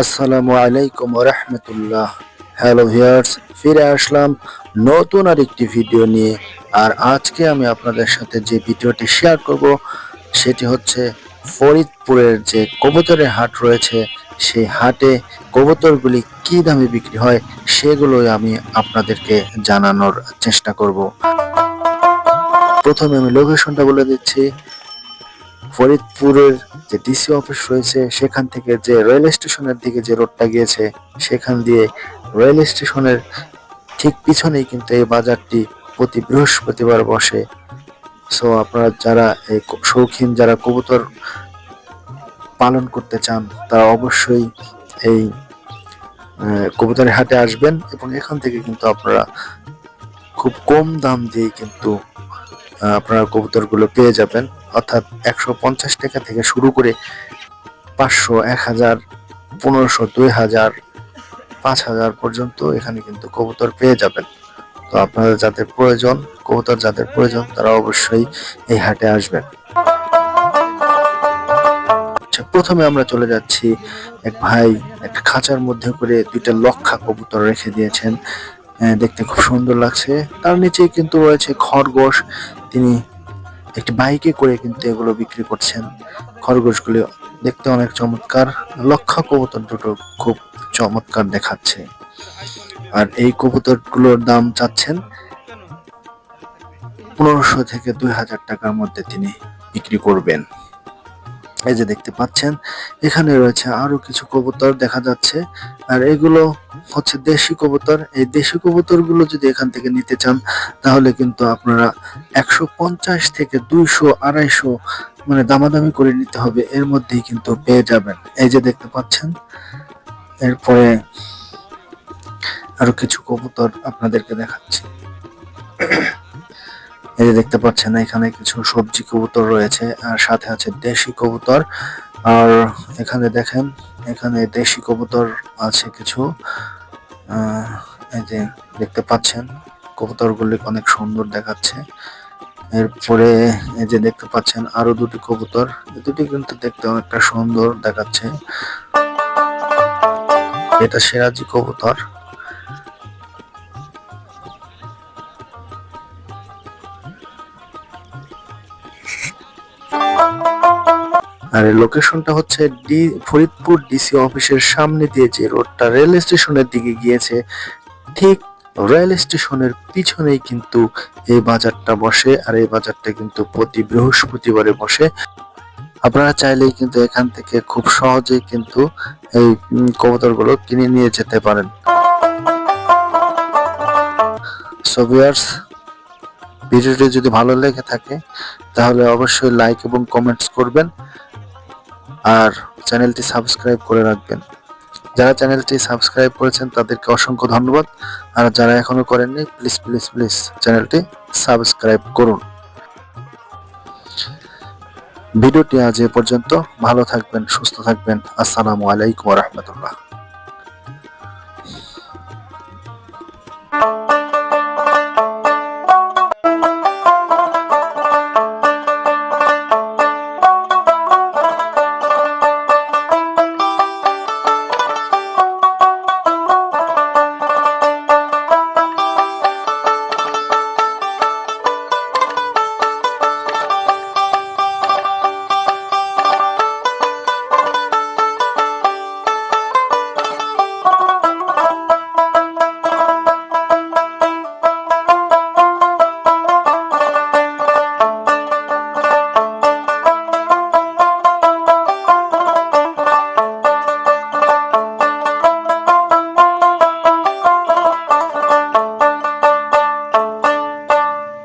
আসসালামু আলাইকুম রহমতুল্লাহ। Hello viewers ফিরে আসলাম নতুন আর একটি ভিডিও নিয়ে। আর আজকে আমি আপনাদের সাথে যে ভিডিওটি শেয়ার করব, সেটি হচ্ছে ফরিদপুরের যে কবুতরের হাট রয়েছে, সেই হাটে কবুতরগুলি কি দামে বিক্রি হয়, সেগুলোই আমি আপনাদেরকে জানানোর চেষ্টা করব। প্রথমে আমি লোকেশনটা বলে দিচ্ছি। ফরিদপুরের যে ডিসি অফিস রয়েছে, সেখান থেকে যে রেল স্টেশনের দিকে যে রোডটা গিয়েছে, সেখান দিয়ে রেল স্টেশনের ঠিক পিছনেই কিন্তু এই বাজারটি প্রতি বৃহস্পতিবার বসে। সো আপনারা যারা এই শৌখিন, যারা কবুতর পালন করতে চান, তারা অবশ্যই এই কবুতরের হাটে আসবেন এবং এখান থেকে কিন্তু আপনারা খুব কম দাম দিয়ে কিন্তু আপনারা কবুতরগুলো পেয়ে যাবেন। অর্থাৎ একশো পঞ্চাশ টাকা থেকে শুরু করে পাঁচশো এক হাজার পনেরোশো দুই হাজার পাঁচ হাজার পর্যন্ত এখানে কিন্তু কবুতর পেয়ে যাবেন। তো আপনাদের যাদের প্রয়োজন কবুতর যাদের প্রয়োজন তারা অবশ্যই এই হাটে আসবেন। আচ্ছা প্রথমে আমরা চলে যাচ্ছি। এক ভাই একটা খাঁচার মধ্যে করে দুইটা লক্ষা কবুতর রেখে দিয়েছেন। আহ, দেখতে খুব সুন্দর লাগছে। তার নিচেই কিন্তু রয়েছে খরগোশ। তিনি একটি বাইকে করে কিন্তু এগুলো বিক্রি করছেন। খরগোশগুলি দেখতে অনেক চমৎকার। লক্ষা কবুতর দুটো খুব চমৎকার দেখাচ্ছে। আর এই কবুতরগুলোর দাম চাচ্ছেন পনেরোশো থেকে দুই হাজার টাকার মধ্যে তিনি বিক্রি করবেন। এই যে দেখতে পাচ্ছেন, এখানে রয়েছে আরও কিছু কবুতর দেখা যাচ্ছে। আর এগুলো হচ্ছে দেশি কবুতর। এই দেশি কবুতরগুলো যদি এখান থেকে নিতে চান, তাহলে কিন্তু আপনারা একশো পঞ্চাশ থেকে দুইশো, আড়াইশো মানে দামাদামি করে নিতে হবে। এর মধ্যেই কিন্তু পেয়ে যাবেন। এই যে দেখতে পাচ্ছেন, এরপরে আরও কিছু কবুতর আপনাদেরকে দেখাচ্ছি। এই যে দেখতে পাচ্ছেন, এখানে কিছু সবজি কবুতর রয়েছে আর সাথে আছে দেশি কবুতর। আর এখানে দেখেন, এখানে দেশি কবুতর আছে কিছু। এই যে দেখতে পাচ্ছেন, কবুতরগুলি অনেক সুন্দর দেখাচ্ছে। এরপরে এই যে দেখতে পাচ্ছেন, আরও দুটি কবুতর। দুটি কিন্তু দেখতে অনেকটা সুন্দর দেখাচ্ছে। এটা সেরাজি কবুতর। আর লোকেশনটা হচ্ছে ডি, ফরিদপুর ডিসি অফিসের সামনে দিয়ে যে রোডটা রেল স্টেশনের দিকে গিয়েছে, ঠিক রেল স্টেশনের পিছনেই কিন্তু এই বাজারটা বসে, আর এই বাজারটা কিন্তু প্রতি বৃহস্পতিবারে বসে। আপনারা চাইলেই কিন্তু এখান থেকে খুব সহজেই কিন্তু এই কবুতরগুলো কিনে নিয়ে যেতে পারেন। সো ভিউয়ার্স ভিডিওটি যদি ভালো লেগে থাকে, তাহলে অবশ্যই লাইক এবং কমেন্টস করবেন আর চ্যানেলটি সাবস্ক্রাইব করে রাখবেন। যারা চ্যানেলটি সাবস্ক্রাইব করেছেন, তাদেরকে অসংখ্য ধন্যবাদ। আর যারা এখনও করেননি প্লিজ প্লিজ প্লিজ চ্যানেলটি সাবস্ক্রাইব করুন। ভিডিওটি আজ এ পর্যন্ত। ভালো থাকবেন, সুস্থ থাকবেন। আসসালামু আলাইকুম রহমতুল্লাহ।